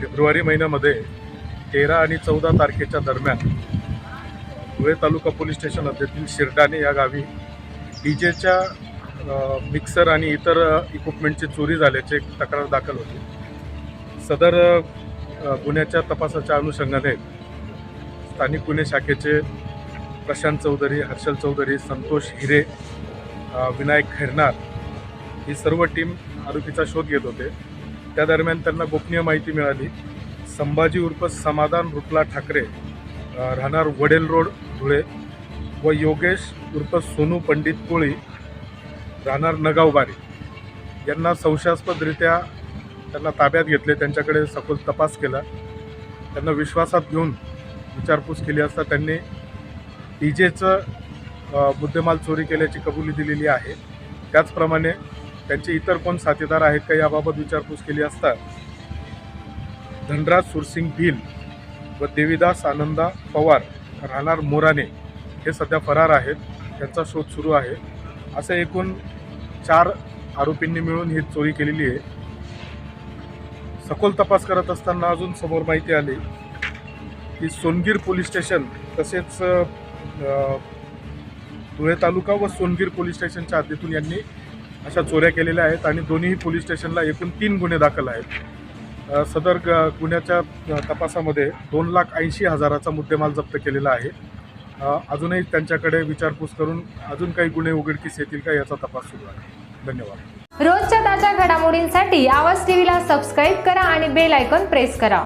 February महिन्यामध्ये तेरा आणि चौदा तारखेच्या दरम्यान धुळे तालुका पोलीस स्टेशन हद्दीतील शिरडाणे या गावी डी जेच्या मिक्सर आणि इतर इक्विपमेंटची चोरी झाल्याचे तक्रार दाखल होती. सदर गुन्ह्याच्या तपासाच्या अनुषंगाने स्थानिक गुन्हे शाखेचे प्रशांत चौधरी हर्षल चौधरी संतोष हिरे विनायक खैरनार ही सर्व टीम आरोपीचा शोध घेत होते. त्या दरम्यान त्यांना गोपनीय माहिती मिळाली. संभाजी उर्फ समाधान रुपला ठाकरे राहणार वडेल रोड धुळे. व योगेश उर्फ सोनू पंडित कोळी राहणार नगावबारी. यांना संशयास्पदरित्या त्यांना ताब्यात घेतले. त्यांच्याकडे सखोल तपास केला. त्यांना विश्वासात घेऊन विचारपूस केली असता त्यांनी डी जेचं मुद्देमाल चोरी केल्याची कबुली दिलेली आहे. त्याचप्रमाणे त्यांचे इतर कोण साथीदार आहेत का याबाबत विचारपूस केली असता धनराज सुरसिंग भिल व देवीदास आनंदा पवार राहणार मोराने हे सध्या फरार आहेत त्यांचा शोध सुरू आहे. असं एकूण चार आरोपींनी मिळून ही चोरी केलेली आहे. सखोल तपास करत असताना अजून समोर माहिती आली की सोनगीर पोलीस स्टेशन तसेच धुळे तालुका व सोनगीर पोलीस स्टेशनच्या हद्दीतून यांनी अशा चोऱ्या केलेल्या आहेत आणि दोन्ही पोलीस स्टेशनला एकूण तीन गुन्हे दाखल आहेत. सदर ग- गुन्ह्याच्या तपासामध्ये दोन लाख ऐंशी हजाराचा मुद्देमाल जप्त केलेला आहे. अजूनही त्यांच्याकडे विचारपूस करून अजून काही गुन्हे उघडकीस येतील का याचा तपास सुरू आहे. धन्यवाद. रोजच्या ताज्या घडामोडींसाठी आवाज टीव्हीला सबस्क्राईब करा आणि बेल आयकॉन प्रेस करा.